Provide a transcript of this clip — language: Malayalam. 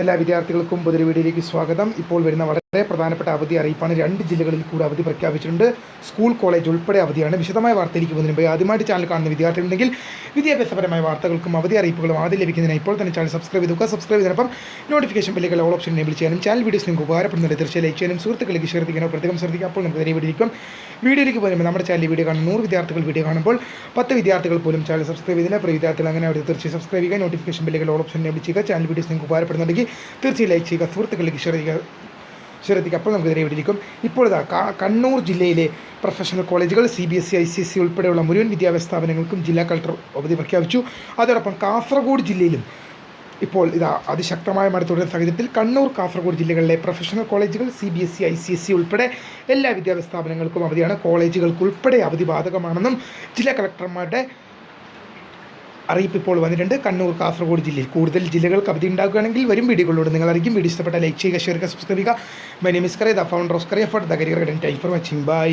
എല്ലാ വിദ്യാർത്ഥികൾക്കും പുതിയ വീഡിയോയിലേക്ക് സ്വാഗതം. ഇപ്പോൾ വരുന്ന വളരെ പ്രധാനപ്പെട്ട അവധി അറിയിപ്പാണ്. രണ്ട് ജില്ലകളിൽ കൂടി അവധി പ്രഖ്യാപിച്ചിട്ടുണ്ട്. സ്കൂൾ കോളേജ് ഉൾപ്പെടെ അവധിയാണ്. വിശദമായ വാർത്തയിലേക്ക് പോകുന്നതിന് മുമ്പ് ആദ്യമായിട്ട് ചാനൽ കാണുന്ന വിദ്യാർത്ഥികളുണ്ടെങ്കിൽ വിദ്യാഭ്യാസപരമായ വാർത്തകൾക്കും അവധി അറിയിപ്പുകളും ആദ്യം ലഭിക്കുന്നതിന് ഇപ്പോൾ തന്നെ ചാനൽ സബ്സ്ക്രൈബ് ചെയ്തുക സബ്സ്ക്രൈബ് ചെയ്തപ്പം നോട്ടിഫിക്കേഷൻ ബില്ലുകൾ ഓൾ ഓപ്ഷൻ എനേബിൾ ചെയ്യാനും ചാനൽ വീഡിയോസ് നിങ്ങൾക്ക് ഉപകാരപ്പെടുന്നുണ്ട്. തീർച്ചയായും ലൈക്ക് ചെയ്യാനും സുഹൃത്തുക്കളിലേക്ക് ചെയ്യാനോ പ്രത്യേകം ശ്രദ്ധിക്കുക. അപ്പോൾ നമുക്ക് നേരെ വീഡിയോയിലേക്കും വീഡിയോയിലേക്ക് പോകുമ്പോൾ നമ്മുടെ ചാനൽ വീഡിയോ കാണുന്ന നൂറ് വിദ്യാർത്ഥികൾ വീഡിയോ കാണുമ്പോൾ പത്ത് വിദ്യാർത്ഥികൾ പോലും ചാനൽ സബ്സ്ക്രൈബ് ചെയ്തില്ല. അപ്പോൾ വിദ്യാർത്ഥികൾ അങ്ങനെ അവർ തീർച്ചയായും സബ്സ്ക്രൈബ് ചെയ്യുക. നോട്ടിഫിക്കേഷൻ ബില്ലുകൾ ഓൾ ഓപ്ഷൻ എനേബിൾ ചെയ്യുക. ചാനൽ വീഡിയോസ് നിങ്ങൾക്ക് ഉപകാരപ്പെടുന്നുണ്ടെങ്കിൽ തീർച്ചയായും ലൈക്ക് ചെയ്യുക. സുഹൃത്തുക്കളിലേക്ക് ഷെയർ ചെയ്യുക. ശ്രദ്ധിക്കുക അപ്പോൾ നമുക്ക് നേരെ വീട്ടിലേക്കും ഇപ്പോൾ ഇതാ കണ്ണൂർ ജില്ലയിലെ പ്രൊഫഷണൽ കോളേജുകൾ C B S I C C ഉൾപ്പെടെയുള്ള മുഴുവൻ വിദ്യാഭ്യാസ സ്ഥാപനങ്ങൾക്കും ജില്ലാ കളക്ടർ അവധി പ്രഖ്യാപിച്ചു. അതോടൊപ്പം കാസർഗോഡ് ജില്ലയിലും ഇപ്പോൾ ഇതാ അതിശക്തമായ മഴ തുടരുന്ന സാഹചര്യത്തിൽ കണ്ണൂർ കാസർഗോഡ് ജില്ലകളിലെ പ്രൊഫഷണൽ കോളേജുകൾ C B S C I C S C ഉൾപ്പെടെ എല്ലാ വിദ്യാഭ്യാസ സ്ഥാപനങ്ങൾക്കും അവധിയാണ് കോളേജുകൾക്കുൾപ്പെടെ അവധി ബാധകമാണെന്നും ജില്ലാ കളക്ടർമാരുടെ അറിയിപ്പ് ഇപ്പോൾ വന്നിട്ടുണ്ട്. കണ്ണൂർ കാസർഗോഡ് ജില്ലയിൽ. കൂടുതൽ ജില്ലകൾക്ക് അവധി ഉണ്ടാക്കുകയാണെങ്കിൽ വരും വീഡിയോകളോട് നിങ്ങൾ അറിയിക്കും. വീഡിയോ ഇഷ്ടപ്പെട്ട ലൈക്ക് ചെയ്യുക ഷെയർ ചെയ്യുക സബ്സ്ക്രൈബ് ചെയ്യുക. My name is Kariya the founder of Kariya for the career guidance for watching bye